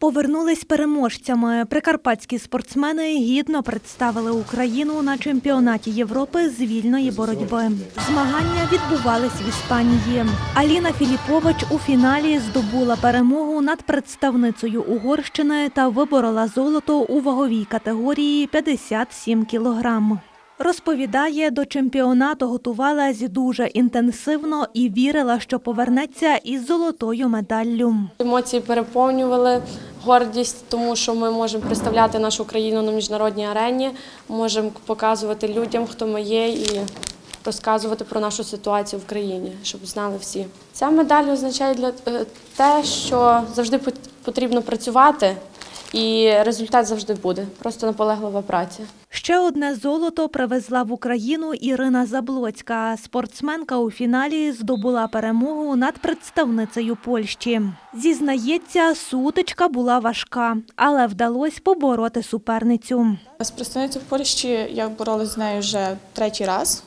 Повернулись переможцями. Прикарпатські спортсмени гідно представили Україну на чемпіонаті Європи з вільної боротьби. Змагання відбувались в Іспанії. Аліна Філіпович у фіналі здобула перемогу над представницею Угорщини та виборола золото у ваговій категорії 57 кілограм. Розповідає, до чемпіонату готувалась дуже інтенсивно і вірила, що повернеться із золотою медаллю. Емоції переповнювали гордість, тому що ми можемо представляти нашу країну на міжнародній арені, можемо показувати людям, хто ми є, і розказувати про нашу ситуацію в країні, щоб знали всі. Ця медаль означає для е, те, що завжди пот- потрібно працювати, і результат завжди буде. Просто наполеглива праця. Ще одне золото привезла в Україну Ірина Заблоцька. Спортсменка у фіналі здобула перемогу над представницею Польщі. Зізнається, сутичка була важка, але вдалося побороти суперницю. З представницею Польщі я боролась з нею вже третій раз.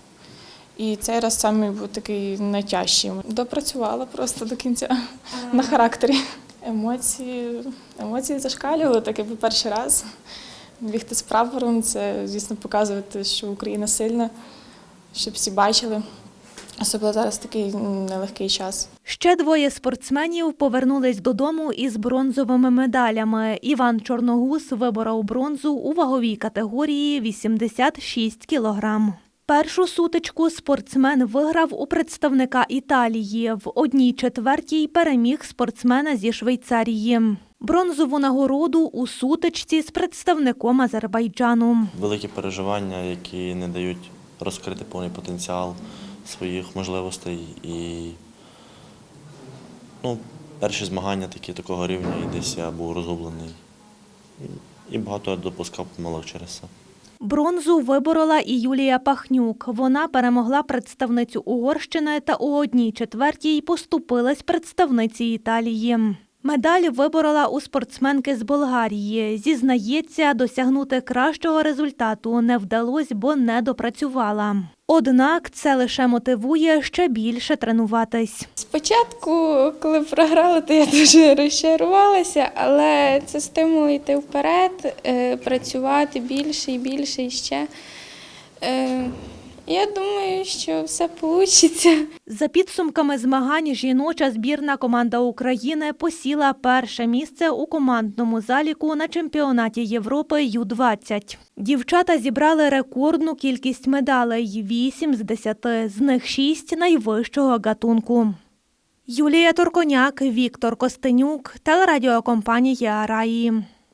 І цей раз саме був такий найтяжчий. Допрацювала просто до кінця на характері. Емоції, емоції зашкалювали, так якби перший раз. Бігти з прапором це, звісно, показувати, що Україна сильна, щоб всі бачили. Особливо зараз такий нелегкий час. Ще двоє спортсменів повернулись додому із бронзовими медалями. Іван Чорногуз виборов бронзу у ваговій категорії 86 кілограм. Першу сутичку спортсмен виграв у представника Італії. В одній четвертій переміг спортсмена зі Швейцарії. Бронзову нагороду у сутичці з представником Азербайджану. великі переживання, які не дають розкрити повний потенціал своїх можливостей. І ну, перші змагання такі такого рівня, і десь я був розгублений. І, багато допускав помилок через це. Бронзу виборола і Юлія Пахнюк. Вона перемогла представницю Угорщини та у одній четвертій поступилась представниці Італії. Медаль виборола у спортсменки з Болгарії. Зізнається, досягнути кращого результату не вдалося, бо не допрацювала. Однак це лише мотивує ще більше тренуватись. Спочатку, коли програла, то я дуже розчарувалася, але це стимул йти вперед, е, працювати більше і більше і ще. Я думаю, що все вийде. За підсумками змагань, жіноча збірна команда України посіла перше місце у командному заліку на чемпіонаті Європи Ю-20. Дівчата зібрали рекордну кількість медалей – 8 з 10, з них 6 найвищого гатунку. Юлія Турконяк, Віктор Костенюк, телерадіокомпанія Раї.